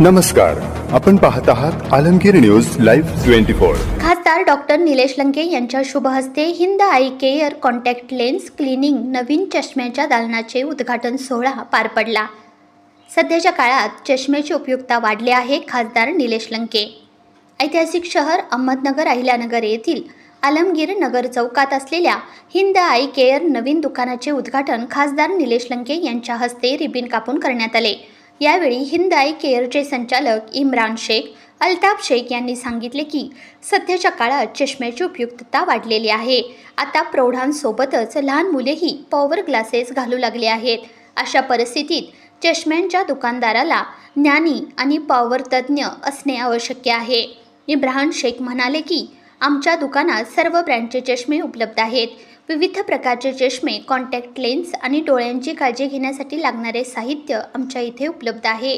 नमस्कार आपण पाहत आहात Alamgir news live twenty four. खासदार डॉक्टर निलेश लंके यांच्या शुभ हस्ते Hind eye care contact lens cleaning नवीन चष्म्याच्या दालनाचे उद्घाटन सोहळा पार पडला. सध्याच्या काळात चष्म्याची उपयुक्तता वाढली आहे खासदार निलेश लंके. ऐतिहासिक शहर अहमदनगर अहिल्यानगर येथील आलमगीर नगर चौकात असलेल्या हिंद आय केअर नवीन दुकानाचे उद्घाटन खासदार निलेश लंके यांच्या हस्ते रिबिन कापून करण्यात आले. यावेळी हिंद आय केअरचे संचालक इम्रान शेख अल्ताफ शेख यांनी सांगितले की सध्याच्या काळात चष्म्याची उपयुक्तता वाढलेली आहे. आता प्रौढांसोबतच लहान मुलेही पॉवर ग्लासेस घालू लागले आहेत. अशा परिस्थितीत चष्म्यांच्या दुकानदाराला ज्ञानी आणि पॉवर तज्ज्ञ असणे आवश्यक आहे. इब्राहिम शेख म्हणाले की आमच्या दुकानात सर्व ब्रँडचे चष्मे उपलब्ध आहेत. विविध प्रकारचे चष्मे कॉन्टॅक्ट लेन्स आणि डोळ्यांची काळजी घेण्यासाठी लागणारे साहित्य आमच्या इथे उपलब्ध आहे.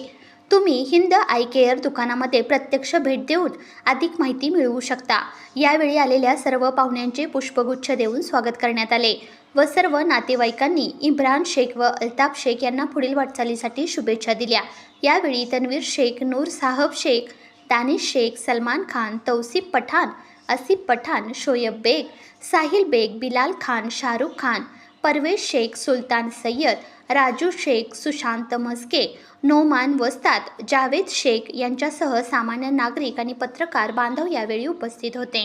तुम्ही हिंद आय केअर दुकानामध्ये प्रत्यक्ष भेट देऊन अधिक माहिती मिळवू शकता. यावेळी आलेल्या सर्व पाहुण्यांचे पुष्पगुच्छ देऊन स्वागत करण्यात आले व सर्व नातेवाईकांनी इम्रान शेख व अल्ताफ शेख यांना पुढील वाटचालीसाठी शुभेच्छा दिल्या. यावेळी तन्वीर शेख नूर साहब शेख दानिश शेख सलमान खान तौसिफ पठाण असिफ पठाण शोएब बेग साहिल बेग बिलाल खान शाहरुख खान परवेश शेख सुलतान सय्यद राजू शेख सुशांत मस्के नोमान वस्ताद जावेद शेख यांच्यासह सामान्य नागरिक आणि पत्रकार बांधव यावेळी उपस्थित होते.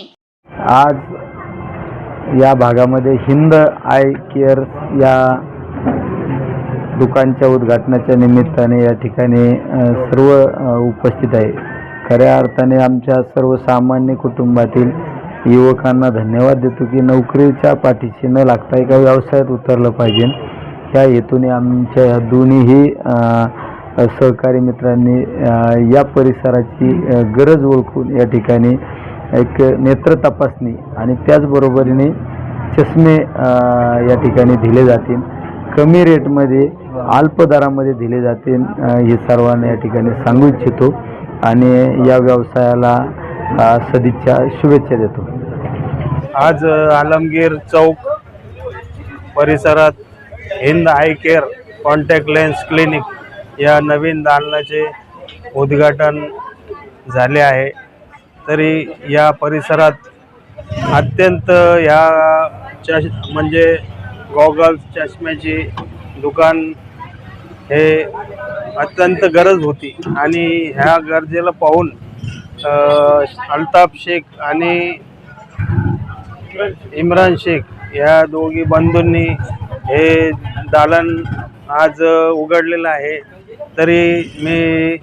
आज या भागामध्ये हिंद आय केअर या दुकानच्या उद्घाटनाच्या निमित्ताने या ठिकाणी सर्व उपस्थित आहे. खऱ्या अर्थाने आमच्या सर्वसामान्य कुटुंबातील युवकांना धन्यवाद देतो की नोकरीच्या पाठीशी न लागता एका व्यवसायात उतरलं पाहिजे. या हेतूने आमच्या ह्या दोन्हीही सहकारी मित्रांनी या परिसराची गरज ओळखून या ठिकाणी एक नेत्र तपासणी आणि त्याचबरोबरीने चष्मे या ठिकाणी दिले जातील. कमी रेटमध्ये अल्प दरामध्ये दिले जाते. हे सर्वांना या ठिकाणी सांगू इच्छितो आणि या व्यवसायाला सदिच्छा शुभेच्छा देतो. आज आलमगीर चौक परिसरात Hind eye care contact lens clinic या नवीन दालनाचे उद्घाटन झाले आहे. तरी या परिसरात अत्यंत ह्या चष म्हणजे गॉगल्स चष्म्याची दुकान हे अत्यंत गरज होती. आणि ह्या गरजेला पाहून अल्ताफ शेख आणि इम्रान शेख या दोघी बंधूंनी हे दालन आज उघडलेलं आहे. तरी मी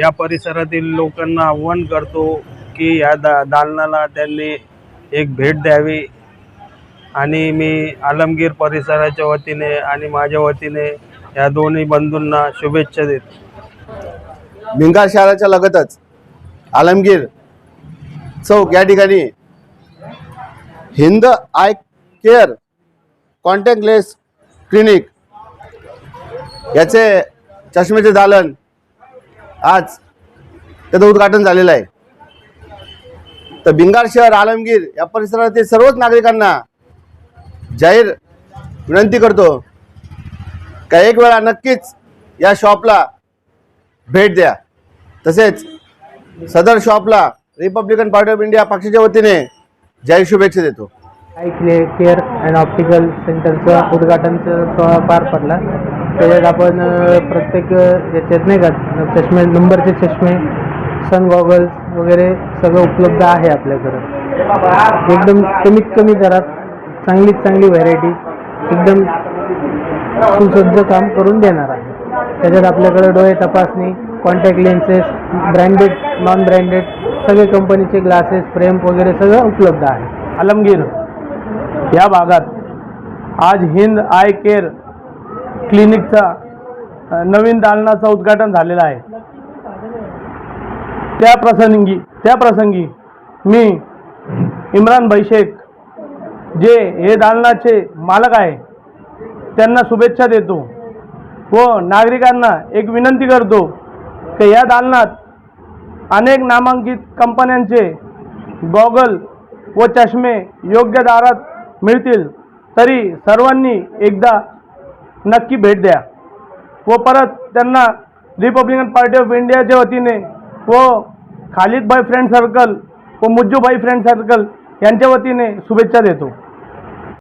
या परिसरातील लोकांना आव्हान करतो की या दा दालनाला त्यांनी एक भेट द्यावी. आणि मी आलमगीर परिसराच्या वतीने आणि माझ्या वतीने या दोन्ही बंधूंना शुभेच्छा देत. भिंगार शहराच्या लगतच आलमगीर चौक या ठिकाणी Hind eye care contact lens clinic याचे चष्म्याचे दालन आज त्याचं उद्घाटन झालेलं आहे. तर भिंगार शहर आलमगीर या परिसरातील सर्वच नागरिकांना जाहीर विनंती करतो. का एक वेळा नक्कीच या शॉपला भेट द्या. तसेच सदर शॉपला रिपब्लिकन पार्टी ऑफ इंडिया पक्षाच्या वतीने जय शुभेच्छा देतो. आय क्ले केअर अँड ऑप्टिकल सेंटरचं उद्घाटनचं सोहळा पार पडला. त्याच्यात आपण प्रत्येक याच्यात नाही का चष्मे नंबरचे चष्मे सन गॉगल्स वगैरे सगळं उपलब्ध आहे आपल्याकडं. एकदम कमीत कमी दरात चांगलीत चांगली व्हरायटी एकदम सुसज्ज काम करून देणार आहे. त्याच्यात आपल्याकडे डोळे तपासणी contact lenses branded non branded सगळे कंपनीचे ग्लासेस फ्रेम वगैरे सगळं उपलब्ध आहे. आलमगीर या भागात आज हिंद आय केअर क्लिनिकचा नवीन दालनाचं उद्घाटन झालेलं आहे. त्या प्रसंगी त्या प्रसंगी मी इम्रान भाई शेख जे हे दालनाचे मालक आहे त्यांना शुभेच्छा देतो. व नागरिकांना एक विनंती करतो की या दालनात अनेक नामांकित कंपन्यांचे गॉगल व चष्मे योग्य दारात मिळतील तरी सर्वांनी एकदा नक्की भेट द्या. व परत त्यांना रिपब्लिकन पार्टी ऑफ इंडियाच्या वतीने व खालिदभाई फ्रेंड सर्कल व मुज्जूभाई फ्रेंड सर्कल यांच्या वतीने शुभेच्छा देतो.